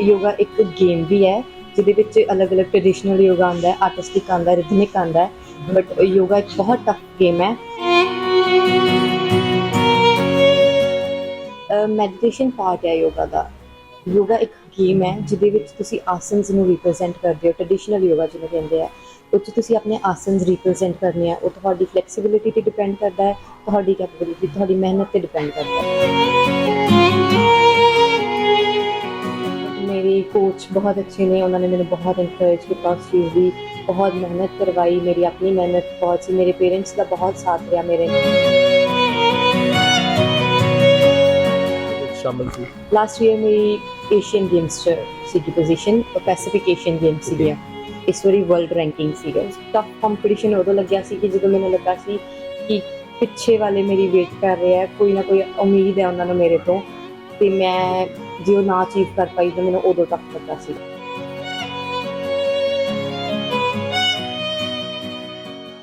ਯੋਗਾ ਇੱਕ ਗੇਮ ਵੀ ਹੈ, ਜਿਹਦੇ ਵਿੱਚ ਅਲੱਗ-ਅਲੱਗ ਟ੍ਰੈਡੀਸ਼ਨਲ ਯੋਗਾ ਆਉਂਦਾ ਹੈ ਆਰਟਿਸਟਿਕ ਆਉਂਦਾ ਹੈ ਰਿਦਮਿਕ ਆਉਂਦਾ ਹੈ ਬਟ ਯੋਗਾ ਇੱਕ ਬਹੁਤ ਟਫ ਗੇਮ ਹੈ। ਮੈਡੀਟੇਸ਼ਨ ਪਾਰਟ ਹੈ ਯੋਗਾ ਦਾ। ਯੋਗਾ ਇੱਕ ਗੇਮ ਹੈ, ਜਿਹਦੇ ਵਿੱਚ ਤੁਸੀਂ ਆਸਨਸ ਨੂੰ ਰਿਪਰੈਜ਼ੈਂਟ ਕਰਦੇ ਹੋ ਟ੍ਰੈਡੀਸ਼ਨਲ ਯੋਗਾ ਜਿਹਨੂੰ ਕਹਿੰਦੇ ਆ। ਉਹ 'ਚ ਤੁਸੀਂ ਆਪਣੇ ਆਸਨਸ ਰਿਪਰੈਜ਼ੈਂਟ ਕਰਨੇ ਆ, ਉਹ ਤੁਹਾਡੀ ਫਲੈਕਸੀਬਿਲਿਟੀ ਤੇ ਡਿਪੈਂਡ ਕਰਦਾ ਹੈ, ਤੁਹਾਡੀ ਕੈਪੇਬਿਲਿਟੀ ਤੁਹਾਡੀ ਮਿਹਨਤ ਤੇ ਡਿਪੈਂਡ ਕਰਦਾ ਹੈ। ਮੇਰੇ ਕੋਚ ਬਹੁਤ ਅੱਛੇ ਨੇ ਉਹਨਾਂ ਨੇ ਮੈਨੂੰ ਬਹੁਤ ਇਨਕਰੇਜ ਕੀਤਾ ਉਸ ਚੀਜ਼ ਦੀ ਬਹੁਤ ਮਿਹਨਤ ਕਰਵਾਈ ਮੇਰੀ ਆਪਣੀ ਮਿਹਨਤ ਬਹੁਤ ਸੀ ਮੇਰੇ ਪੇਰੈਂਟਸ ਦਾ ਬਹੁਤ ਸਾਥ ਰਿਹਾ ਮੇਰੇ ਸ਼ਾਮਲ ਸੀ ਲਾਸਟ ਈਅਰ ਮੇਰੀ ਏਸ਼ੀਅਨ ਗੇਮਸ ਚ ਸੀਗੀ ਪੋਜੀਸ਼ਨ ਪੈਸੀਫਿਕ ਏਸ਼ੀਅਨ ਗੇਮ ਸੀਗੀ ਇਸ ਵਾਰੀ ਵਰਲਡ ਰੈਂਕਿੰਗ ਸੀਗਾ ਟਫ ਕੰਪੀਟੀਸ਼ਨ ਉਦੋਂ ਲੱਗਿਆ ਸੀ ਕਿ ਜਦੋਂ ਮੈਨੂੰ ਲੱਗਾ ਸੀ ਕਿ ਪਿੱਛੇ ਵਾਲੇ ਮੇਰੀ ਵੇਟ ਕਰ ਰਹੇ ਆ ਕੋਈ ਨਾ ਕੋਈ ਉਮੀਦ ਹੈ ਉਹਨਾਂ ਨੂੰ ਮੇਰੇ ਤੋਂ। ਤੇ ਮੈਂ ਜੇ ਉਹ ਨਾ ਅਚੀਵ ਕਰ ਪਾਈ ਤਾਂ ਮੈਨੂੰ ਉਦੋਂ ਤੱਕ ਲੱਗਾ ਸੀ।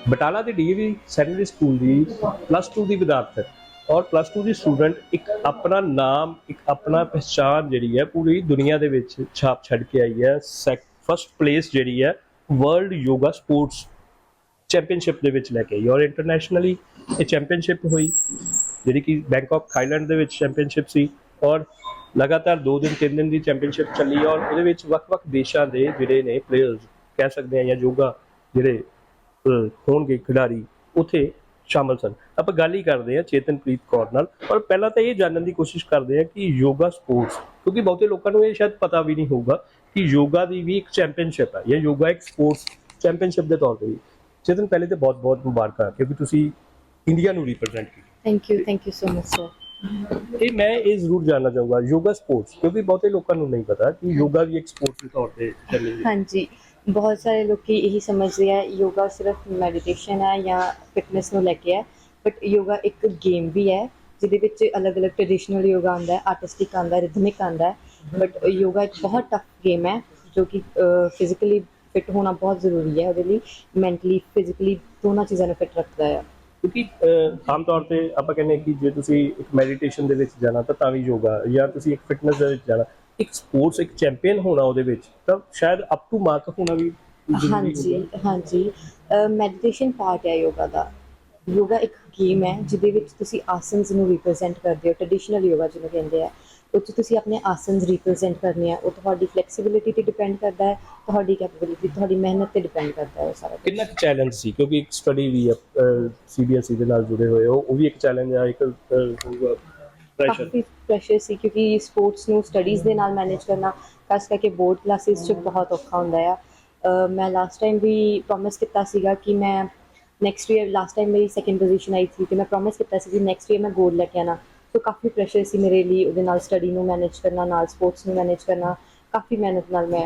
ਬਟਾਲਾ ਦੇ ਡੀਏਵੀ ਸੈਕੰਡਰੀ ਸਕੂਲ ਦੀ ਪਲੱਸ 2 ਦੀ ਵਿਦਿਆਰਥਣ ਔਰ ਪਲੱਸ 2 ਦੀ ਸਟੂਡੈਂਟ ਇੱਕ ਆਪਣਾ ਨਾਮ, ਇੱਕ ਆਪਣਾ ਪਛਾਣ ਜਿਹੜੀ ਹੈ ਪੂਰੀ ਦੁਨੀਆ ਦੇ ਵਿੱਚ ਛਾਪ ਛੱਡ ਕੇ ਆਈ ਹੈ। ਫਸਟ ਪਲੇਸ ਜਿਹੜੀ ਹੈ ਵਰਲਡ ਯੋਗਾ ਸਪੋਰਟਸ ਚੈਂਪੀਅਨਸ਼ਿਪ ਦੇ ਵਿੱਚ ਲੈ ਕੇ ਆਈ ਔਰ ਇੰਟਰਨੈਸ਼ਨਲੀ ਇਹ ਚੈਂਪੀਅਨਸ਼ਿਪ ਹੋਈ, ਜਿਹੜੀ ਕਿ ਬੈਂਕਾਕ ਥਾਈਲੈਂਡ ਦੇ ਵਿੱਚ ਚੈਂਪੀਅਨਸ਼ਿਪ ਸੀ ਔਰ ਲਗਾਤਾਰ 2 ਦਿਨ 3 ਦਿਨ ਦੀ ਚੈਂਪੀਅਨਸ਼ਿਪ ਚੱਲੀ ਔਰ ਉਹਦੇ ਵਿੱਚ ਵੱਖ-ਵੱਖ ਦੇਸ਼ਾਂ ਦੇ ਜਿਹੜੇ ਨੇ ਪਲੇਅਰਸ ਕਹਿ ਸਕਦੇ ਆ ਜਾਂ ਯੋਗਾ ਜਿਹੜੇ ਹੋਣਗੇ ਖਿਡਾਰੀ, ਉਥੇ ਸ਼ਾਮਲ ਸਨ। ਆਪਾਂ ਗੱਲ ਹੀ ਕਰਦੇ ਹਾਂ ਚੇਤਨਪ੍ਰੀਤ ਕੌਰ ਨਾਲ। ਪਰ ਪਹਿਲਾਂ ਤਾਂ ਇਹ ਜਾਣਨ ਦੀ ਕੋਸ਼ਿਸ਼ ਕਰਦੇ ਹਾਂ ਕਿ ਯੋਗਾ ਸਪੋਰਟਸ ਕਿਉਂਕਿ ਬਹੁਤੇ ਲੋਕਾਂ ਨੂੰ ਇਹ ਸ਼ਾਇਦ ਪਤਾ ਵੀ ਨਹੀਂ ਹੋਊਗਾ ਕਿ ਯੋਗਾ ਦੀ ਵੀ ਇੱਕ ਚੈਂਪੀਅਨਸ਼ਿਪ ਹੈ ਜਾਂ ਯੋਗਾ ਇੱਕ ਸਪੋਰਟਸ ਚੈਂਪੀਅਨਸ਼ਿਪ ਦੇ ਤੌਰ ਤੇ ਵੀ। ਚੇਤਨ, ਪਹਿਲੇ ਤੇ ਬਹੁਤ-ਬਹੁਤ ਮੁਬਾਰਕਾਂ, ਕਿਉਂਕਿ ਤੁਸੀਂ ਇੰਡੀਆ ਨੂੰ ਰਿਪਰੈਜ਼ੈਂਟ ਕੀਤਾ। Thank you thank you so much sir ਇਹ ਮੈਂ ਇਹ ਜ਼ਰੂਰ ਜਾਨਣਾ ਚਾਹੂੰਗਾ, ਯੋਗਾ ਸਪੋਰਟਸ ਕਿਉਂਕਿ ਬਹੁਤੇ ਲੋਕਾਂ ਨੂੰ ਨਹੀਂ ਪਤਾ ਕਿ ਯੋਗਾ ਵੀ ਇੱਕ ਸਪੋਰਟਸ ਦੇ ਤੌਰ ਤੇ ਚੱਲੀ ਹਾਂਜੀ, ਬਹੁਤ ਸਾਰੇ ਲੋਕੀ ਇਹੀ ਸਮਝਦੇ ਆ, ਯੋਗਾ ਸਿਰਫ ਮੈਡੀਟੇਸ਼ਨ ਹੈ ਜਾਂ ਫਿਟਨੈਸ ਨੂੰ ਲੈ ਕੇ ਹੈ ਬਟ ਯੋਗਾ ਇੱਕ ਗੇਮ ਵੀ ਹੈ, ਜਿਹਦੇ ਵਿੱਚ ਅਲੱਗ-ਅਲੱਗ ਟ੍ਰੈਡੀਸ਼ਨਲ ਯੋਗਾ ਆਉਂਦਾ ਹੈ ਆਰਟਿਸਟਿਕ ਆਉਂਦਾ ਹੈ ਰਿਦਮਿਕ ਆਉਂਦਾ ਹੈ ਬਟ ਯੋਗਾ ਇੱਕ ਬਹੁਤ ਟਫ ਗੇਮ ਹੈ, ਜੋ ਕਿ ਫਿਜ਼ੀਕਲੀ ਫਿਟ ਹੋਣਾ ਬਹੁਤ ਜ਼ਰੂਰੀ ਹੈ, ਉਹਦੇ ਲਈ ਮੈਂਟਲੀ ਫਿਜ਼ੀਕਲੀ ਦੋਨਾਂ ਚੀਜ਼ਾਂ ਨੂੰ ਫਿਟ ਰੱਖਦਾ ਹੈ। ਕਿਉਂਕਿ ਆਮ ਤੌਰ ਤੇ ਆਪਾਂ ਕਹਿੰਦੇ ਕਿ ਜੇ ਤੁਸੀਂ ਇੱਕ ਮੈਡੀਟੇਸ਼ਨ ਦੇ ਵਿੱਚ ਜਾਣਾ ਤਾਂ ਤਾਂ ਵੀ ਯੋਗਾ ਜਾਂ ਤੁਸੀਂ ਇੱਕ ਫਿਟਨੈਸ ਦੇ ਵਿੱਚ ਜਾਣਾ ਇੱਕ ਸਪੋਰਟਸ ਇੱਕ ਚੈਂਪੀਅਨ ਹੋਣਾ ਉਹਦੇ ਵਿੱਚ ਤਾਂ ਸ਼ਾਇਦ ਅਪ ਟੂ ਮਾਰਕ ਹੋਣਾ ਵੀ ਹਾਂਜੀ। ਹਾਂਜੀ। ਮੈਡੀਟੇਸ਼ਨ ਪਾਰਟ ਹੈ ਯੋਗਾ ਦਾ। ਯੋਗਾ ਇੱਕ ਗੇਮ ਹੈ ਜਿਹਦੇ ਵਿੱਚ ਤੁਸੀਂ ਆਸਨਸ ਨੂੰ ਰਿਪਰੈਜ਼ੈਂਟ ਕਰਦੇ ਹੋ ਟ੍ਰੈਡੀਸ਼ਨਲ ਯੋਗਾ ਜਿਹਨੂੰ ਕਹਿੰਦੇ ਆ। ਉਹ 'ਚ ਤੁਸੀਂ ਆਪਣੇ ਆਸਨਸ ਰਿਪਰੈਜ਼ੈਂਟ ਕਰਨੇ ਆ ਉਹ ਤੁਹਾਡੀ ਫਲੈਕਸੀਬਿਲਿਟੀ ਤੇ ਡਿਪੈਂਡ ਕਰਦਾ ਹੈ ਤੁਹਾਡੀ ਕੈਪੇਬਿਲਿਟੀ ਤੁਹਾਡੀ ਮਿਹਨਤ ਤੇ ਡਿਪੈਂਡ ਕਰਦਾ ਹੈ ਉਹ ਸਾਰਾ ਕੁਛ। ਕਿੰਨਾ ਕੁ ਚੈਲੰਜ ਸੀ? ਕਿਉਂਕਿ ਇੱਕ ਸਟੱਡੀ ਵੀ ਹੈ ਸੀਬੀਐਸਈ ਦੇ ਨਾਲ ਜੁੜੇ ਹੋਏ ਹੋ ਉਹ ਵੀ ਇੱਕ ਚੈਲੰਜ ਆ ਇੱਕ ਪ੍ਰੈਸ਼ਰ ਕਾਫੀ ਪ੍ਰੈਸ਼ਰ ਸੀ ਕਿਉਂਕਿ ਸਪੋਰਟਸ ਨੂੰ ਸਟੱਡੀਜ਼ ਦੇ ਨਾਲ ਮੈਨੇਜ ਕਰਨਾ ਖਾਸ ਕਰਕੇ ਬੋਰਡ ਕਲਾਸਿਸ 'ਚ ਬਹੁਤ ਔਖਾ ਹੁੰਦਾ ਆ। ਅਹ ਮੈਂ ਲਾਸਟ ਟਾਈਮ ਵੀ ਪ੍ਰੋਮਿਸ ਕੀਤਾ ਸੀਗਾ ਕਿ ਮੈਂ ਨੈਕਸਟ ਈਅਰ ਲਾਸਟ ਟਾਈਮ ਮੇਰੀ ਸੈਕੰਡ ਪੋਜੀਸ਼ਨ ਆਈ ਸੀ ਤੇ ਮੈਂ ਪ੍ਰੋਮਿਸ ਕੀਤਾ ਸੀ ਕਿ ਨੈਕਸਟ ਈਅਰ ਮੈਂ ਗੋਲਡ ਲੈ ਕੇ ਆਣਾ। ਸੋ ਕਾਫੀ ਪ੍ਰੈਸ਼ਰ ਸੀ ਮੇਰੇ ਲਈ ਉਹਦੇ ਨਾਲ ਸਟੱਡੀ ਨੂੰ ਮੈਨੇਜ ਕਰਨਾ ਨਾਲ ਸਪੋਰਟਸ ਨੂੰ ਮੈਨੇਜ ਕਰਨਾ ਕਾਫੀ ਮਿਹਨਤ ਨਾਲ ਮੈਂ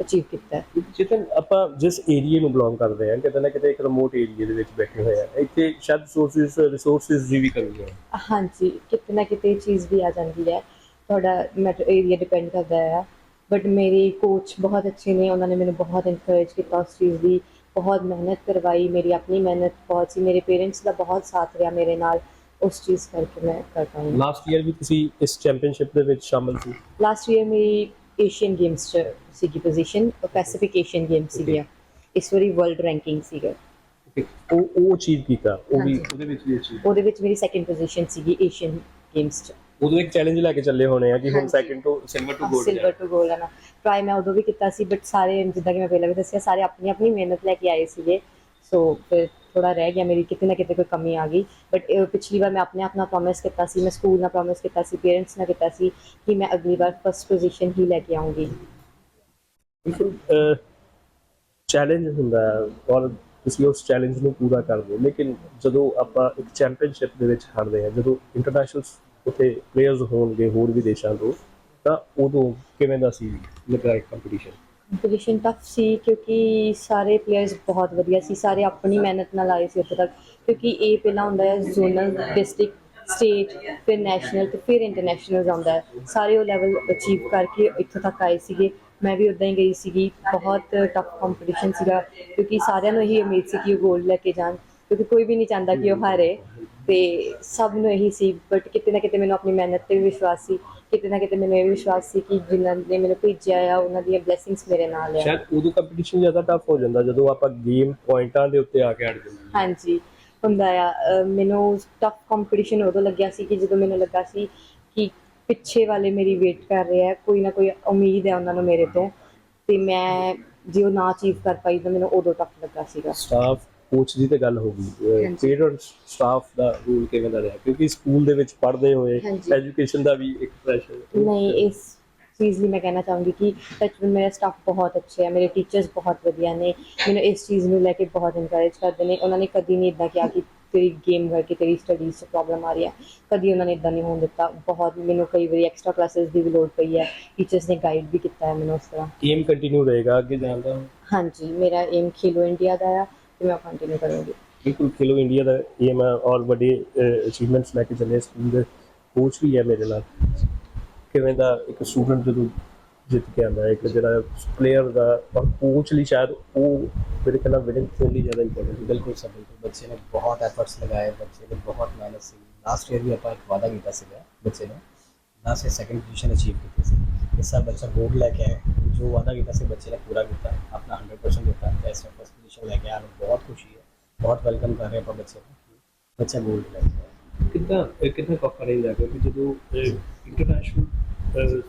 ਅਚੀਵ ਕੀਤਾ। ਜਿੱਥੇ ਆਪਾਂ ਜਿਸ ਏਰੀਏ ਨੂੰ ਬਿਲੋਂਗ ਕਰਦੇ ਹਾਂ ਕਿਤੇ ਨਾ ਕਿਤੇ ਇੱਕ ਰਿਮੋਟ ਏਰੀਏ ਦੇ ਵਿੱਚ ਬੈਠੇ ਹੋਏ ਆ ਇੱਥੇ ਸ਼ਾਇਦ ਰਿਸੋਰਸਸ ਰਿਸੋਰਸਸ ਦੀ ਵੀ ਕਮੀ ਹੈ। ਹਾਂਜੀ ਕਿਤੇ ਨਾ ਕਿਤੇ ਚੀਜ਼ ਵੀ ਆ ਜਾਂਦੀ ਹੈ। ਤੁਹਾਡਾ ਮੈਟਰ ਏਰੀਆ ਡਿਪੈਂਡ ਕਰਦਾ ਹੈ। ਬਟ ਮੇਰੇ ਕੋਚ ਬਹੁਤ ਅੱਛੇ ਨੇ ਉਹਨਾਂ ਨੇ ਮੈਨੂੰ ਬਹੁਤ ਇਨਕਰੇਜ ਕੀਤਾ ਉਸ ਚੀਜ਼ ਦੀ। ਬਹੁਤ ਮਿਹਨਤ ਕਰਵਾਈ ਮੇਰੀ ਆਪਣੀ ਮਿਹਨਤ ਬਹੁਤ ਸੀ ਮੇਰੇ ਪੇਰੈਂਟਸ ਦਾ ਬਹੁਤ ਸਾਥ ਰਿਹਾ ਮੇਰੇ ਨਾਲ। ਉਸ ਚੀਜ਼ ਕਰਕੇ ਮੈਂ ਕਰ ਪਾਈ ਲਾਸਟ ਈਅਰ ਵੀ ਤੁਸੀਂ ਇਸ ਚੈਂਪੀਅਨਸ਼ਿਪ ਦੇ ਵਿੱਚ ਸ਼ਾਮਲ ਸੀ? ਲਾਸਟ ਈਅਰ ਮੇਰੀ ਏਸ਼ੀਅਨ ਗੇਮਸ ਚ ਸੀਗੀ ਪੋਜੀਸ਼ਨ ਪੈਸੀਫਿਕ ਏਸ਼ੀਅਨ ਗੇਮ ਸੀਗੀ ਇਸ ਵਾਰੀ ਵਰਲਡ ਰੈਂਕਿੰਗ ਸੀਗਾ। ਉਹ ਉਹ ਅਚੀਵ ਕੀਤਾ। ਉਹ ਵੀ। ਉਹਦੇ ਵਿੱਚ ਵੀ ਅਚੀਵ ਉਹਦੇ ਵਿੱਚ ਮੇਰੀ ਸੈਕੰਡ ਪੋਜੀਸ਼ਨ ਸੀਗੀ ਏਸ਼ੀਅਨ ਗੇਮਸ ਚ। ਉਦੋਂ ਇੱਕ ਚੈਲੰਜ ਲੈ ਕੇ ਚੱਲੇ ਹੋਣੇ ਆ ਕਿ ਹੁਣ। ਸੈਕਿੰਡ ਤੋਂ ਸਿਲਵਰ ਟੂ 골ਡ ਸਿਲਵਰ ਟੂ ਗੋਲਡ ਆਣਾ ਟਰਾਈ ਮੈਂ ਉਦੋਂ ਵੀ ਕੀਤਾ ਸੀ ਬਟ ਸਾਰੇ ਜਿੱਦਾਂ ਕਿ ਮੈਂ ਪਹਿਲਾਂ ਵੀ ਦੱਸਿਆ ਸਾਰੇ ਆਪਣੀ ਆਪਣੀ ਮਿਹਨਤ ਲੈ ਕੇ ਆਏ ਸੀਗੇ। ਸੋ ਫਿਰ ਥੋੜਾ ਰਹਿ ਗਿਆ, ਮੇਰੀ ਕਿਤੇ ਨਾ ਕਿਤੇ ਕੋਈ ਕਮੀ ਆ ਗਈ। ਬਟ ਪਿਛਲੀ ਵਾਰ ਮੈਂ ਆਪਣੇ ਆਪ ਨਾਲ ਪ੍ਰੋਮਿਸ ਕੀਤਾ ਸੀ, ਮੈਂ ਸਕੂਲ ਨਾਲ ਪ੍ਰੋਮਿਸ ਕੀਤਾ ਸੀ ਪੇਰੈਂਟਸ ਨਾਲ ਕੀਤਾ ਸੀ ਕਿ ਮੈਂ ਅਗਲੀ ਵਾਰ ਫਸਟ ਪੋਜੀਸ਼ਨ ਹੀ ਲੈ ਕੇ ਆਉਂਗੀ। ਬਿਲਕੁਲ ਚੈਲੰਜ ਹੁੰਦਾ ਹੈ। ਔਰ ਤੁਸੀਂ ਉਸ ਚੈਲੰਜ ਨੂੰ ਪੂਰਾ ਕਰਦੇ ਹੋ। ਲੇਕਿਨ ਜਦੋਂ ਆਪਾਂ ਇੱਕ ਚੈਂਪੀਅਨਸ਼ਿਪ ਦੇ ਵਿੱਚ ਹਾਰਦੇ ਹਾਂ, ਜਦੋਂ ਇੰਟਰਨੈਸ਼ਨਲ ਉੱਥੇ ਪਲੇਅਰਸ ਹੋਣਗੇ ਹੋਰ ਵੀ ਦੇਸ਼ਾਂ ਤੋਂ, ਤਾਂ ਉਦੋਂ ਕਿਵੇਂ ਦਾ ਸੀ ਲੱਗਾ ਇੱਕ ਕੰਪੀਟੀਸ਼ਨ ਕੰਪੀਟੀਸ਼ਨ ਟਫ ਸੀ ਕਿਉਂਕਿ ਸਾਰੇ ਪਲੇਅਰਸ ਬਹੁਤ ਵਧੀਆ ਸੀ, ਸਾਰੇ ਆਪਣੀ ਮਿਹਨਤ ਨਾਲ ਆਏ ਸੀ ਉੱਥੇ ਤੱਕ। ਕਿਉਂਕਿ ਇਹ ਪਹਿਲਾਂ ਹੁੰਦਾ ਹੈ ਜ਼ੋਨਲ ਡਿਸਟ੍ਰਿਕਟ ਸਟੇਟ ਫਿਰ ਨੈਸ਼ਨਲ ਤੇ ਫਿਰ ਇੰਟਰਨੈਸ਼ਨਲ ਆਉਂਦਾ ਹੈ। ਸਾਰੇ ਉਹ ਲੈਵਲ ਅਚੀਵ ਕਰਕੇ ਇੱਥੋਂ ਤੱਕ ਆਏ ਸੀਗੇ। ਮੈਂ ਵੀ ਉਦਾਂ ਹੀ ਗਈ ਸੀਗੀ। ਬਹੁਤ ਟਫ ਕੰਪੀਟੀਸ਼ਨ ਸੀਗਾ ਕਿਉਂਕਿ ਸਾਰਿਆਂ ਨੂੰ ਇਹੀ ਉਮੀਦ ਸੀ ਕਿ ਉਹ ਗੋਲਡ ਲੈ ਕੇ ਜਾਣ। ਕਿਉਂਕਿ ਕੋਈ ਵੀ ਨਹੀਂ ਚਾਹੁੰਦਾ ਕਿ ਉਹ ਹਾਰੇ। ਤੇ ਸਭ ਨੂੰ ਇਹੀ ਸੀ ਬਟ ਕਿਤੇ ਨਾ ਕਿਤੇ ਮੈਨੂੰ ਆਪਣੀ ਮਿਹਨਤ ਤੇ ਵੀ ਵਿਸ਼ਵਾਸ ਸੀ ਕਿਤੇ ਨਾ ਕਿਤੇ ਮੈਨੂੰ ਇਹ ਵੀ ਵਿਸ਼ਵਾਸ ਸੀ ਕਿ ਜਿਨ੍ਹਾਂ ਨੇ ਮੈਨੂੰ ਭੇਜਿਆ ਆ ਉਹਨਾਂ ਦੀਆਂ ਬਲੇਸਿੰਗਸ ਮੇਰੇ ਨਾਲ ਆ। ਸ਼ਾਇਦ ਉਦੋਂ ਕੰਪੀਟੀਸ਼ਨ ਜ਼ਿਆਦਾ ਟਫ ਹੋ ਜਾਂਦਾ ਜਦੋਂ ਆਪਾਂ ਗੇਮ ਪੁਆਇੰਟਾਂ ਦੇ ਉੱਤੇ ਆ ਕੇ ਅੜ ਜਾਂਦੇ ਹਾਂ। ਹਾਂਜੀ ਹੁੰਦਾ ਆ। ਅਹ ਮੈਨੂੰ ਟਫ ਕੰਪੀਟੀਸ਼ਨ ਉਦੋਂ ਲੱਗਿਆ ਸੀ ਕਿ ਜਦੋਂ ਮੈਨੂੰ ਲੱਗਾ ਸੀ ਕਿ ਪਿੱਛੇ ਵਾਲੇ ਮੇਰੀ ਵੇਟ ਕਰ ਰਹੇ ਆ ਕੋਈ ਨਾ ਕੋਈ ਉਮੀਦ ਹੈ ਉਹਨਾਂ ਨੂੰ ਮੇਰੇ ਤੋਂ ਤੇ ਮੈਂ ਜੇ ਉਹ ਨਾ ਅਚੀਵ ਕਰ ਪਾਈ ਤਾਂ ਮੈਨੂੰ ਉਦੋਂ ਟਫ ਲੱਗਾ ਸੀਗਾ। ਸਟਾਫ ਕੋਚ ਦੀ ਤੇ ਗੱਲ ਹੋ ਗਈ। ਹਾਂਜੀ। ਪੇਰੈਂਟਸ ਸਟਾਫ ਦਾ ਰੂਲ ਕਿਵੇਂ ਦਾ ਰਿਹਾ? ਕਿਉਂਕਿ ਸਕੂਲ ਦੇ ਵਿੱਚ ਪੜ੍ਹਦੇ ਹੋਏ। ਐਜੂਕੇਸ਼ਨ ਦਾ ਵੀ ਇੱਕ ਪ੍ਰੈਸ਼ਰ ਨਹੀਂ ਇਸ ਚੀਜ਼ ਲਈ ਮੈਂ ਕਹਿਣਾ ਚਾਹੂੰਗੀ ਕਿ ਸੱਚਮੁੱਚ ਮੇਰਾ ਸਟਾਫ ਬਹੁਤ ਅੱਛੇ ਆ ਮੇਰੇ ਟੀਚਰਸ ਬਹੁਤ ਵਧੀਆ ਨੇ। ਮੈਨੂੰ ਇਸ ਚੀਜ਼ ਨੂੰ ਲੈ ਕੇ ਬਹੁਤ ਇਨਕਰੇਜ ਕਰਦੇ ਨੇ। ਉਹਨਾਂ ਨੇ ਕਦੀ ਨਹੀਂ ਇਦਾਂ ਕਿਹਾ ਕਿ ਤੇਰੀ ਗੇਮ ਕਰਕੇ ਤੇਰੀ ਸਟੱਡੀਜ਼ 'ਚ ਪ੍ਰੋਬਲਮ ਆ ਰਹੀ ਹੈ ਕਦੀ ਉਹਨਾਂ ਨੇ ਇਦਾਂ ਨਹੀਂ ਹੋਣ ਦਿੱਤਾ। ਬਹੁਤ ਮੈਨੂੰ ਕਈ ਵਾਰੀ ਐਕਸਟਰਾ ਕਲਾਸਿਸ ਦੀ ਵੀ ਲੋੜ ਪਈ ਹੈ। ਟੀਚਰਸ ਨੇ ਗਾਈਡ ਵੀ ਕੀਤਾ ਹੈ ਮੈਨੂੰ ਉਸ ਤਰ੍ਹਾਂ। ਏਮ ਕੰਟੀਨਿਊ ਰਹੇਗਾ ਅੱਗੇ ਜਾਣ ਦਾ? ਹਾਂਜੀ ਮੇਰਾ ਏਮ ਖੇਲੋ ਇੰਡੀਆ ਦਾ ਆ। ਤੇ ਮੈਂ ਕੰਟੀਨਿਊ ਕਰੂੰਗੀ? ਬਿਲਕੁਲ ਖੇਲੋ ਇੰਡੀਆ ਦਾ ਇਹ ਮੈਂ ਔਰ ਵੱਡੇ ਅਚੀਵਮੈਂਟਸ ਲੈ ਕੇ ਚੱਲੇ ਸਕੂਲ ਦੇ ਕੋਚ ਵੀ ਹੈ ਮੇਰੇ ਨਾਲ। ਕਿਵੇਂ ਦਾ ਇੱਕ ਸਟੂਡੈਂਟ ਜਦੋਂ ਜਿੱਤ ਕੇ ਆਉਂਦਾ ਹੈ, ਇੱਕ ਜਿਹੜਾ ਪਲੇਅਰ ਦਾ ਔਰ ਕੋਚ ਲਈ ਸ਼ਾਇਦ ਉਹ ਮੇਰੇ ਖਿਆਲ ਵਿਨਿੰਗ ਤੋਂ ਲਈ ਜ਼ਿਆਦਾ ਇੰਪੋਰਟੈਂਟ ਬਿਲਕੁਲ ਸਰ, ਬਿਲਕੁਲ। ਬੱਚੇ ਨੇ ਬਹੁਤ ਐਫਰਟਸ ਲਗਾਏ, ਬੱਚੇ ਨੇ ਬਹੁਤ ਮਿਹਨਤ ਸੀ। ਲਾਸਟ ਈਅਰ ਵੀ ਆਪਾਂ ਇੱਕ ਵਾਅਦਾ ਕੀਤਾ ਸੀਗਾ ਬੱਚੇ ਨੇ। Last year second position achieve ਕੀਤੀ ਸੀ। ਇਸ ਸਾਲ ਬੱਚਾ ਗੋਲਡ ਲੈ ਕੇ ਆਇਆ। ਜੋ ਵਾਅਦਾ ਕੀਤਾ ਸੀ, ਬੱਚੇ ਨੇ ਪੂਰਾ ਕੀਤਾ। ਆਪਣਾ 100% ਦਿੱਤਾ। ਤੇ ਫਸਟ ਪੋਜੀਸ਼ਨ ਲੈ ਕੇ ਆਇਆ ਨੂੰ ਬਹੁਤ ਖੁਸ਼ੀ ਹੈ ਬਹੁਤ ਵੈਲਕਮ ਕਰ ਰਹੇ ਆਪਾਂ ਬੱਚੇ ਨੂੰ। ਬੱਚਾ ਗੋਲਡ ਲੈ ਕੇ ਕਿੰਨਾ ਕਿੰਨਾ ਕੱਫਾ ਰਹਿੰਦਾ ਕਿਉਂਕਿ ਜਦੋਂ ਇੰਟਰਨੈਸ਼ਨਲ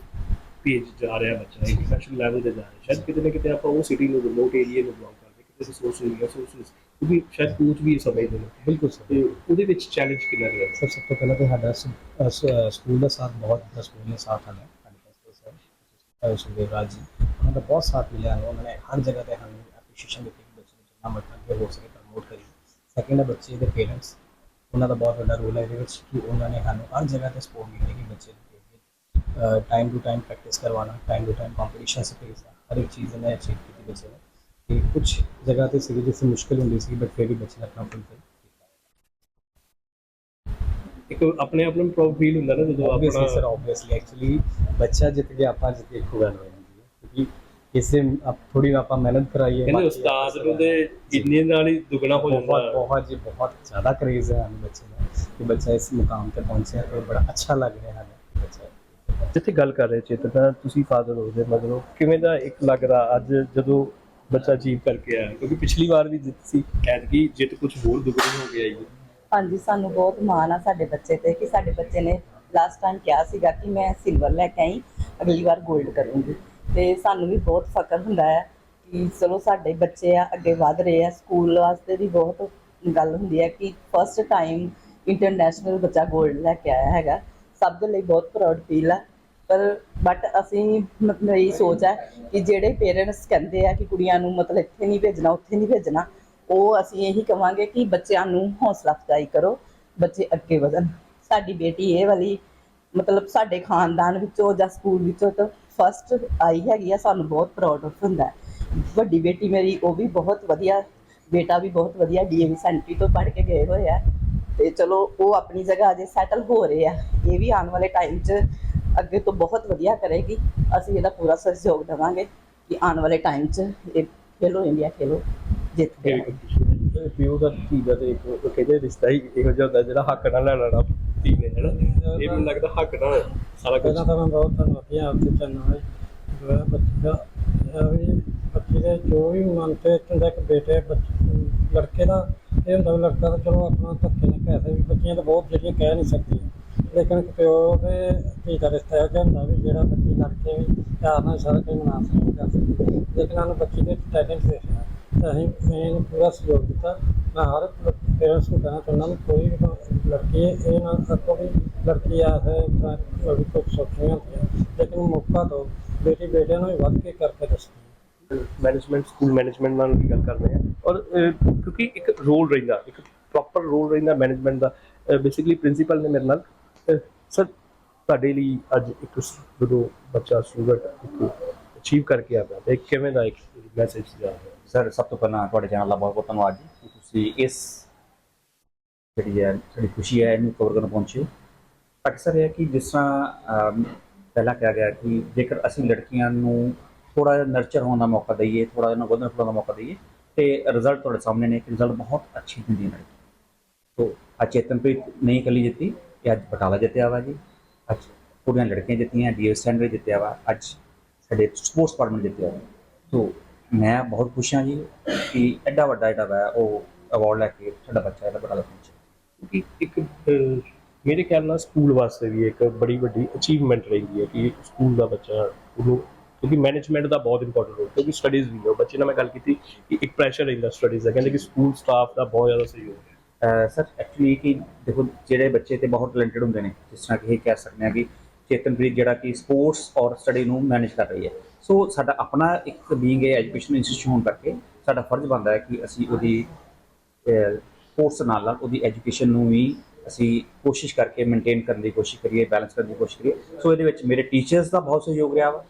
ਪੇਜ ਜਾ ਰਿਹਾ ਬੱਚਾ ਇੰਟਰਨੈਸ਼ਨਲ ਲੈਵਲ ਤੇ ਜਾ ਰਿਹਾ ਸ਼ਾਇਦ ਕਿਤੇ ਨਾ ਕਿਤੇ ਆਪਾਂ ਉਹ ਸਿਟੀ ਨੂੰ ਰਿਮੋਟ ਏਰੀਆ ਨੂੰ ਬਿਲੋਂਗ ਕਰਦੇ ਕਿਤੇ ਰਿਸੋਰਸ ਨਹੀਂ ਰਿਸੋਰਸਸ ਕਿਉਂਕਿ ਸ਼ਾਇਦ ਕੋਚ ਵੀ ਸਮਝਦੇ ਨੇ। ਬਿਲਕੁਲ ਸਰ। ਉਹਦੇ ਵਿੱਚ ਚੈਲੰਜ ਕਿੰਨਾ ਰਿਹਾ ਸਰ ਸਭ ਤੋਂ ਪਹਿਲਾਂ ਤਾਂ ਸਾਡਾ ਸਕੂਲ ਦਾ ਸਾਥ ਬਹੁਤ ਦਾ ਸਕੂਲ ਨੇ ਸਾਥ ਆਇਆ ਸਾਡੇ ਸਰ ਸੁਖਦੇਵ ਰਾਜ ਜੀ ਉਹਨਾਂ ਦਾ ਬਹੁਤ ਸਾਥ ਮਿਲਿਆ ਉਹਨਾਂ ਨੇ ਹਰ ਜਗ੍ਹਾ ਤੇ ਸਾਨੂੰ ਐਪਰੀਸ਼ੀਏਸ਼ਨ ਦਿੱਤੀ। ਕਿ ਬੱਚੇ ਜਿੰਨਾ ਅੱਗੇ ਹੋ ਸਕੇ ਪ੍ਰਮੋਟ ਕਰੀਏ। ਸੈਕਿੰਡ ਹੈ ਬੱਚੇ ਦੇ ਪੇਰੈਂਟਸ ਉਹਨਾਂ ਦਾ ਬਹੁਤ ਵੱਡਾ ਰੋਲ ਹੈ ਇਹਦੇ ਵਿੱਚ ਕਿ ਉਹਨਾਂ ਨੇ ਸਾਨੂੰ ਹਰ ਜਗ੍ਹਾ ਤੇ ਸਪੋਰਟ ਕੀਤੀ ਕਿ ਬੱਚੇ ਨੂੰ ਟਾਈਮ ਟੂ ਟਾਈਮ ਪ੍ਰੈਕਟਿਸ ਕਰਵਾਉਣਾ ਟਾਈਮ ਟੂ ਟਾਈਮ ਕੰਪੀਟੀਸ਼ਨ ਸੇ ਭੇਜਣਾ ਹਰ ਇੱਕ ਚੀਜ਼ ਨੇ ਅਚੀਵ ਕੀਤੀ ਬੱਚੇ ਨੇ। ਕਿ ਕੁਝ ਜਗ੍ਹਾ ਤੇ ਸੀ ਜਿੱਥੇ ਮੁਸ਼ਕਿਲ ਹੁੰਦੀ ਸੀ ਬਟ ਫਿਰ ਵੀ ਬੱਚੇ ਨੇ ਆਪਣਾ ਫੁੱਲਫਿਲ ਇੱਕ ਆਪਣੇ ਆਪ ਨੂੰ ਪ੍ਰਾਊਡ ਫੀਲ ਹੁੰਦਾ ਨਾ ਜਦੋਂ ਆਬਵੀਅਸਲੀ ਸਰ ਆਪਣਾ ਆਬਵੀਅਸਲੀ ਐਕਚੁਅਲੀ ਬੱਚਾ ਜਿੱਤ ਗਿਆ ਆਪਾਂ ਜਿੱਤ ਇੱਕ ਗੱਲ ਹੋ ਜਾਂਦੀ ਹੈ ਕਿਉਂਕਿ ਇਸੇ ਆਪ ਥੋੜੀ ਆਪਾਂ ਮਿਹਨਤ ਕਰਾਈਏ ਕਹਿੰਦੇ ਉਸਤਾਦ ਨੂੰ ਤੇ ਇੰਨੇ ਨਾਲ ਹੀ ਦੁੱਗਣਾ ਹੋ ਬਹੁਤ ਜਾਂਦਾ ਬਹੁਤ ਜੀ ਬਹੁਤ ਜ਼ਿਆਦਾ ਕਰੇਜ਼ ਹੈ ਹमें ਬੱਚੇ ਦਾ ਕਿ ਬੱਚਾ ਇਸ ਮੁਕਾਮ ਤੇ ਪਹੁੰਚਿਆ ਤੇ ਬੜਾ ਅੱਛਾ ਲੱਗ ਰਿਹਾ ਹੈ ਬੱਚਾ ਜਿੱਥੇ ਗੱਲ ਕਰ ਰਹੇ ਚੇਤਨਾ ਤੁਸੀਂ ਫਾਦਰ ਹੋ ਦੇ ਮਗਰੋਂ ਕਿਵੇਂ ਦਾ ਇੱਕ ਲੱਗ ਰਿਹਾ ਅੱਜ ਜਦੋਂ ਬੱਚਾ ਅਚੀਵ ਕਰਕੇ ਆਇਆ? ਕਿਉਂਕਿ ਪਿਛਲੀ ਵਾਰ ਵੀ ਜਿੱਤ ਸੀ। ਐਤਕੀ ਜਿੱਤ ਕੁਝ ਹੋਰ ਦੁਗਣੀ ਹੋ ਗਈ ਹੈ ਹਾਂਜੀ ਸਾਨੂੰ ਬਹੁਤ ਮਾਣ ਆ ਸਾਡੇ ਬੱਚੇ ਤੇ ਕਿ ਸਾਡੇ ਬੱਚੇ ਨੇ ਲਾਸਟ ਟਾਈਮ ਕਿਹਾ ਸੀਗਾ ਕਿ ਮੈਂ ਸਿਲਵਰ ਲੈ ਕੇ ਆਈ ਅਗਲੀ ਵਾਰ 골ਡ ਕਰੂੰਗੀ। ਤੇ ਸਾਨੂੰ ਵੀ ਬਹੁਤ ਫਖਰ ਹੁੰਦਾ ਹੈ ਕਿ ਚਲੋ ਸਾਡੇ ਬੱਚੇ ਆ, ਅੱਗੇ ਵਧ ਰਹੇ ਆ। ਸਕੂਲ ਵਾਸਤੇ ਵੀ ਬਹੁਤ ਗੱਲ ਹੁੰਦੀ ਹੈ ਕਿ ਫਸਟ ਟਾਈਮ ਇੰਟਰਨੈਸ਼ਨਲ ਬੱਚਾ 골ਡ ਲੈ ਕੇ ਆਇਆ ਹੈਗਾ। ਸਭ ਦੇ ਲਈ ਬਹੁਤ ਪ੍ਰਾਊਡ ਫੀਲ ਹੈ ਪਰ ਬਟ ਅਸੀਂ ਮਤਲਬ ਮੇਰੀ ਸੋਚ ਹੈ ਕਿ ਜਿਹੜੇ ਪੇਰੈਂਟਸ ਕਹਿੰਦੇ ਆ ਕਿ ਕੁੜੀਆਂ ਨੂੰ ਮਤਲਬ ਇੱਥੇ ਨਹੀਂ ਭੇਜਣਾ, ਉੱਥੇ ਨਹੀਂ ਭੇਜਣਾ, ਉਹ ਅਸੀਂ ਇਹੀ ਕਵਾਂਗੇ ਕਿ ਬੱਚਿਆਂ ਨੂੰ ਹੌਸਲਾ ਅਫਜ਼ਾਈ ਕਰੋ, ਬੱਚੇ ਅੱਗੇ ਵਧਣ। ਸਾਡੀ ਬੇਟੀ ਇਹ ਵਾਲੀ ਮਤਲਬ ਸਾਡੇ ਖਾਨਦਾਨ ਵਿੱਚੋਂ ਜਾਂ ਸਕੂਲ ਵਿੱਚੋਂ ਤਾਂ ਫਸਟ ਆਈ ਹੈਗੀ ਆ ਸਾਨੂੰ ਬਹੁਤ ਪ੍ਰਾਊਡ ਹੁੰਦਾ ਹੈ। ਵੱਡੀ ਬੇਟੀ ਮੇਰੀ ਉਹ ਵੀ ਬਹੁਤ ਵਧੀਆ ਬੇਟਾ ਵੀ ਬਹੁਤ ਵਧੀਆ ਡੀਏਵੀ ਸੈਂਟਰੀ ਤੋਂ ਪੜ੍ਹ ਕੇ ਗਏ ਹੋਏ ਆ। ਤੇ ਚਲੋ ਉਹ ਆਪਣੀ ਜਗ੍ਹਾ ਅਜੇ ਸੈਟਲ ਹੋ ਰਹੇ ਆ। ਇਹ ਵੀ ਆਉਣ ਵਾਲੇ ਟਾਈਮ 'ਚ ਅੱਗੇ ਤੋਂ ਬਹੁਤ ਵਧੀਆ ਕਰੇਗੀ। ਅਸੀਂ ਇਹਦਾ ਪੂਰਾ ਸਹਿਯੋਗ ਦੇਵਾਂਗੇ ਕਿ ਆਉਣ ਵਾਲੇ ਟਾਈਮ 'ਚ ਇਹ ਖੇਲੋ ਇੰਡੀਆ ਖੇਲੋ ਜਿੱਤ ਕੇ। ਪਿਓ ਦਾ ਧੀ ਦਾ ਤੇ ਇੱਕ ਕਹਿੰਦੇ ਰਿਸ਼ਤਾ ਹੀ ਇਹੋ ਜਿਹਾ ਹੁੰਦਾ ਜਿਹੜਾ ਹੱਕ ਨਾਲ ਲੈਣਾ ਧੀ ਨੇ ਹੈਨਾ? ਇਹ ਮੈਨੂੰ ਲੱਗਦਾ ਹੱਕ ਨਾਲ ਸਾਰਾ ਕੁਝ ਪਹਿਲਾਂ ਤਾਂ ਮੈਂ ਬਹੁਤ ਧੰਨਵਾਦੀ ਹਾਂ ਆਪਕੇ ਚੈਨਲ ਹੈ ਬੱਚੇ ਦਾ, ਇਹ ਵੀ ਬੱਚੇ ਦੇ ਜੋ ਵੀ ਮਨ ਤੇ ਹੁੰਦਾ, ਇੱਕ ਬੇਟੇ, ਬੱਚ- ਲੜਕੇ ਦਾ, ਇਹ ਹੁੰਦਾ ਵੀ ਲੜਕਾ ਤਾਂ ਚਲੋ ਆਪਣਾ ਧੱਕੇ ਨਾਲ ਪੈਸੇ ਵੀ, ਬੱਚੀਆਂ ਤਾਂ ਬਹੁਤ ਜਿਹੜੀਆਂ ਕਹਿ ਨਹੀਂ ਸਕਦੀਆਂ। ਲੇਕਿਨ ਇੱਕ ਪਿਓ ਦੇ ਧੀ ਦਾ ਰਿਸ਼ਤਾ ਇਹੋ ਜਿਹਾ ਹੁੰਦਾ ਵੀ ਜਿਹੜਾ ਬੱਚੀ ਲੜਕੇ ਵੀ ਪਿਆਰ ਨਾਲ ਸਾਰਾ ਕੁਝ ਮਨਾ ਸਕਦੀ ਕਰ ਸਕਦੀ। ਲੇਕਿਨ ਸਾਨੂੰ ਬੱਚੀ ਦੇ ਟੈਲੈਂਟ ਦੇਖਿਆ ਤਾਂ ਅਸੀਂ ਇਹਨੂੰ ਪੂਰਾ ਸਹਿਯੋਗ ਦਿੱਤਾ। ਮੈਂ ਹਰ ਪੇਰੈਂਟਸ ਨੂੰ ਕਹਿਣਾ ਚਾਹੁੰਦਾ ਵੀ ਕੋਈ ਵੀ ਲੜਕੀ ਇਹ ਨਾ ਸੱਕੋ ਵੀ ਲੜਕੀ ਆ ਹੈ ਤਾਂ ਵੀ ਕੁਝ ਸੋਚਣੀਆਂ ਹੁੰਦੀਆਂ ਲੇਕਿਨ ਮੌਕਾ ਦਿਓ ਬੇਟੀ ਬੇਟਿਆਂ ਨੂੰ ਵੱਧ ਕੇ ਕਰਕੇ ਦੱਸੋ ਮੈਨੇਜਮੈਂਟ ਸਕੂਲ ਮੈਨੇਜਮੈਂਟ ਨਾਲ ਵੀ ਗੱਲ ਕਰਦੇ ਆ ਔਰ ਅਹ, ਕਿਉਂਕਿ ਇੱਕ ਰੋਲ ਰਹਿੰਦਾ ਇੱਕ ਪ੍ਰੋਪਰ ਰੋਲ ਰਹਿੰਦਾ ਮੈਨੇਜਮੈਂਟ ਦਾ। ਬੇਸਿਕਲੀ ਪ੍ਰਿੰਸੀਪਲ ਨੇ ਮੇਰੇ ਨਾਲ ਸਰ ਤੁਹਾਡੇ ਲਈ ਅੱਜ ਇੱਕ ਸ- ਜਦੋਂ ਬੱਚਾ ਸਟੂਡੈਂਟ ਇੱਕ ਅਚੀਵ ਕਰਕੇ ਆਉਂਦਾ ਤੇ ਕਿਵੇਂ ਦਾ ਇੱਕ ਮੈਸੇਜ ਜਾ ਸਰ ਸਭ ਤੋਂ ਪਹਿਲਾਂ ਤੁਹਾਡੇ ਚੈਨਲ ਦਾ ਬਹੁਤ ਬਹੁਤ ਧੰਨਵਾਦ ਜੀ। ਕਿ ਤੁਸੀਂ ਇਸ ਜਿਹੜੀ ਹੈ ਸਾਡੀ ਖੁਸ਼ੀ ਹੈ ਇਹਨੂੰ ਕਵਰ ਕਰਨ ਪਹੁੰਚੇ ਅਕਸਰ ਇਹ ਹੈ ਕਿ ਜਿਸ ਤਰ੍ਹਾਂ ਪਹਿਲਾਂ ਕਿਹਾ ਗਿਆ ਕਿ ਜੇਕਰ ਅਸੀਂ ਲੜਕੀਆਂ ਨੂੰ ਥੋੜਾ ਜਿਹਾ ਨਰਚਰ ਹੋਣ ਦਾ ਮੌਕਾ ਦਈਏ ਥੋੜਾ ਜਿਹਾ ਵਧਣ ਫੁੱਲਣ ਦਾ ਮੌਕਾ ਦਈਏ, ਤੇ ਰਿਜ਼ਲਟ ਤੁਹਾਡੇ ਸਾਹਮਣੇ ਨੇ, ਕਿ ਰਿਜ਼ਲਟ ਬਹੁਤ ਅੱਛੀ ਦਿੰਦੀ ਹੈ ਲੜਕੀ। ਸੋ, ਅੱਜ ਚੇਤਨਪ੍ਰੀਤ ਨਹੀਂ ਇਕੱਲੀ ਜਿੱਤੀ, ਇਹ ਅੱਜ ਬਟਾਲਾ ਜਿੱਤਿਆ ਵਾ ਜੀ। ਅੱਜ ਪੂਰੀਆਂ ਲੜਕੀਆਂ ਜਿੱਤੀਆਂ ਡੀਐਸ ਸਟੈਂਡਰਡ ਜਿੱਤਿਆ ਵਾ, ਅੱਜ ਸਾਡੇ ਸਪੋਰਟਸ ਡਿਪਾਰਟਮੈਂਟ ਜਿੱਤਿਆ ਵਾ। ਸੋ, ਮੈਂ ਬਹੁਤ ਖੁਸ਼ ਹਾਂ ਜੀ ਕਿ ਐਡਾ ਵੱਡਾ ਜਿਹੜਾ ਵਾ, ਉਹ ਅਵਾਰਡ ਲੈ ਕੇ ਸਾਡਾ ਬੱਚਾ ਜਿਹੜਾ ਬਟਾਲਾ ਪਹੁੰਚਿਆ। ਕਿਉਂਕਿ ਇੱਕ ਅਹ, ਮੇਰੇ ਖਿਆਲ ਨਾਲ ਸਕੂਲ ਵਾਸਤੇ ਵੀ ਇੱਕ ਬੜੀ ਵੱਡੀ ਅਚੀਵਮੈਂਟ ਰਹਿੰਦੀ ਹੈ ਕਿ ਸਕੂਲ ਦਾ ਬੱਚਾ ਉਹਨੂੰ ਕਿਉਂਕਿ ਮੈਨੇਜਮੈਂਟ ਦਾ ਬਹੁਤ ਇੰਪੋਰਟੈਂਟ ਰੋਲ ਕਿਉਂਕਿ ਸਟੱਡੀਜ਼ ਵੀ ਹੈ ਬੱਚੇ ਨਾਲ ਮੈਂ ਗੱਲ ਕੀਤੀ ਕਿ ਇੱਕ ਪ੍ਰੈਸ਼ਰ ਰਹਿੰਦਾ ਸਟੱਡੀਜ਼ ਦਾ ਕਹਿੰਦੇ ਕਿ ਸਕੂਲ ਸਟਾਫ ਦਾ ਬਹੁਤ ਜ਼ਿਆਦਾ ਸਹਿਯੋਗ ਹੈ। ਸਰ ਐਕਚੁਅਲੀ ਕਿ ਦੇਖੋ ਜਿਹੜੇ ਬੱਚੇ ਤੇ ਬਹੁਤ ਟੈਲੈਂਟਡ ਹੁੰਦੇ ਨੇ ਜਿਸ ਤਰ੍ਹਾਂ ਕਿ ਇਹ ਕਹਿ ਸਕਦੇ ਹਾਂ ਕਿ ਚੇਤਨਪ੍ਰੀਤ ਜਿਹੜਾ ਕਿ ਸਪੋਰਟਸ ਔਰ ਸਟੱਡੀ ਨੂੰ ਮੈਨੇਜ ਕਰ ਰਹੀ ਹੈ। ਸੋ ਸਾਡਾ ਆਪਣਾ ਇੱਕ ਬੀਇੰਗ ਹੈ ਐਜੂਕੇਸ਼ਨ ਇੰਸਟੀਚਿਊਟ ਕਰਕੇ ਸਾਡਾ ਫਰਜ਼ ਬਣਦਾ ਹੈ ਕਿ ਅਸੀਂ ਉਹਦੀ ਸਪੋਰਟਸ ਨਾਲ ਨਾਲ ਉਹਦੀ ਐਜੂਕੇਸ਼ਨ ਨੂੰ ਵੀ ਅਸੀਂ ਕੋਸ਼ਿਸ਼ ਕਰਕੇ ਮੇਨਟੇਨ ਕਰਨ ਦੀ ਕੋਸ਼ਿਸ਼ ਕਰੀਏ ਬੈਲੈਂਸ ਕਰਨ ਦੀ ਕੋਸ਼ਿਸ਼ ਕਰੀਏ। ਸੋ ਇਹਦੇ ਵਿੱਚ ਮੇਰੇ ਟੀਚਰਸ ਦਾ ਬਹੁਤ ਸਹਿਯੋਗ ਰਿਹਾ ਵਾ।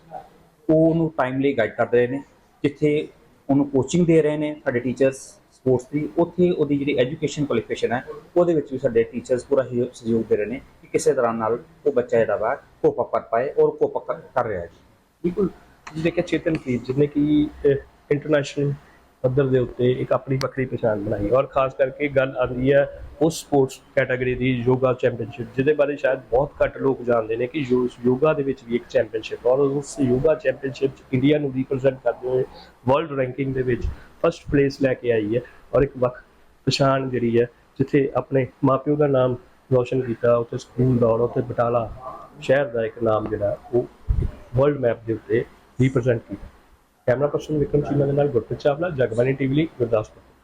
ਉਹ ਉਹਨੂੰ ਟਾਈਮਲੀ ਗਾਈਡ ਕਰਦੇ ਰਹੇ ਨੇ, ਜਿੱਥੇ ਉਹਨੂੰ ਕੋਚਿੰਗ ਦੇ ਰਹੇ ਨੇ ਸਾਡੇ ਟੀਚਰਸ ਸਪੋਰਟਸ ਦੀ, ਉੱਥੇ ਉਹਦੀ ਜਿਹੜੀ ਐਜੂਕੇਸ਼ਨ ਕੁਆਲੀਫਿਕੇਸ਼ਨ ਹੈ, ਉਹਦੇ ਵਿੱਚ ਵੀ ਸਾਡੇ ਟੀਚਰਸ ਪੂਰਾ ਸਹਿਯੋ- ਸਹਿਯੋਗ ਦੇ ਰਹੇ ਨੇ ਕਿ ਕਿਸੇ ਤਰ੍ਹਾਂ ਨਾਲ ਉਹ ਬੱਚਾ ਜਿਹੜਾ ਵਾ ਕੋਪ ਅਪ ਕਰ ਪਾਏ ਔਰ ਕੋਪ ਅਪ ਕਰ ਰਿਹਾ ਹੈ। ਬਿਲਕੁਲ। ਜੀ ਦੇਖਿਆ ਚੇਤਨ ਚੇਤਨਪ੍ਰੀਤ ਜਿਹਨੇ ਕਿ ਇੰਟਰਨੈਸ਼ਨਲ ਪੱਧਰ ਦੇ ਉੱਤੇ ਇੱਕ ਆਪਣੀ ਵੱਖਰੀ ਪਛਾਣ ਬਣਾਈ। ਔਰ ਖਾਸ ਕਰਕੇ ਗੱਲ ਆ ਰਹੀ ਹੈ ਉਸ ਸਪੋਰਟਸ ਕੈਟਾਗਰੀ ਦੀ ਯੋਗਾ ਚੈਂਪੀਅਨਸ਼ਿਪ ਜਿਹਦੇ ਬਾਰੇ ਸ਼ਾਇਦ ਬਹੁਤ ਘੱਟ ਲੋਕ ਜਾਣਦੇ ਨੇ ਕਿ ਯੋ- ਯੋਗਾ ਦੇ ਵਿੱਚ ਵੀ ਇੱਕ ਚੈਂਪੀਅਨਸ਼ਿਪ ਔਰ ਉਸ ਯੋਗਾ ਚੈਂਪੀਅਨਸ਼ਿਪ 'ਚ ਇੰਡੀਆ ਨੂੰ ਰਿਪਰੈਜ਼ੈਂਟ ਕਰਦੇ ਹੋਏ ਵਰਲਡ ਰੈਂਕਿੰਗ ਦੇ ਵਿੱਚ ਫਸਟ ਪਲੇਸ ਲੈ ਕੇ ਆਈ ਹੈ ਔਰ ਇੱਕ ਵੱਖ ਪਛਾਣ ਜਿਹੜੀ ਹੈ, ਜਿੱਥੇ ਆਪਣੇ ਮਾਪਿਓ ਦਾ ਨਾਮ ਰੋਸ਼ਨ ਕੀਤਾ, ਉੱਥੇ ਸਕੂਲ ਦਾ ਔਰ ਉੱਥੇ ਬਟਾਲਾ ਸ਼ਹਿਰ ਦਾ ਇੱਕ ਨਾਮ ਜਿਹੜਾ ਉਹ ਵਰਲਡ ਮੈਪ ਦੇ ਉੱਤੇ ਰਿਪਰੈਜ਼ੈਂਟ ਕੀਤਾ। ਕੈਮਰਾ ਪਰਸਨ ਵਿਕਰਮ ਚੀਮਾ ਦੇ ਨਾਲ ਗੁਰਪ੍ਰੀਤ ਚਾਵਲਾ ਜਗਬਾਨੀ ਟੀਵੀ ਲਈ ਗੁਰਦਾਸਪੁਰ।